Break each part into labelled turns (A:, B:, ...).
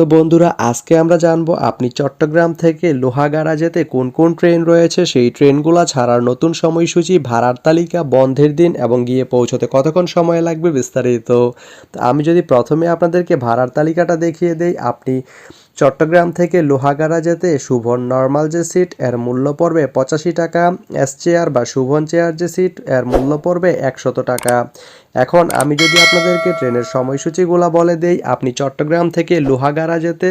A: তো বন্ধুরা, আজকে আমরা জানব আপনি চট্টগ্রাম থেকে লোহাগাড়া যেতে কোন কোন ট্রেন রয়েছে? সেই ট্রেনগুলো ছাড়ার নতুন সময়সূচি ভাড়ার তালিকা বন্ধের দিন এবং গিয়ে পৌঁছতে কতক্ষণ সময় লাগবে বিস্তারিত। আমি যদি প্রথমে আপনাদেরকে ভাড়ার তালিকাটা দেখিয়ে দেই, আপনি চট্টগ্রাম থেকে লোহাগাড়া যেতে শুভন নর্মাল যে সিট, এর মূল্য পড়বে পঁচাশি টাকা। এস চেয়ার বা শুভন চেয়ার যে সিট, এর মূল্য পড়বে একশত টাকা। এখন আমি যদি আপনাদেরকে ট্রেনের সময়সূচিগুলো বলে দেই, আপনি চট্টগ্রাম থেকে লোহাগাড়া যেতে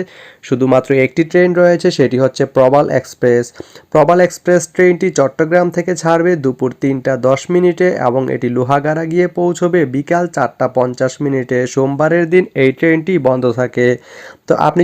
A: শুধুমাত্র একটি ট্রেন রয়েছে, সেটি হচ্ছে প্রবাল এক্সপ্রেস। প্রবাল এক্সপ্রেস ট্রেনটি চট্টগ্রাম থেকে ছাড়বে দুপুর তিনটা দশ মিনিটে এবং এটি লোহাগাড়া গিয়ে পৌঁছবে বিকাল চারটা পঞ্চাশ মিনিটে। সোমবারের দিন এই ট্রেনটি বন্ধ থাকে। তো আপনি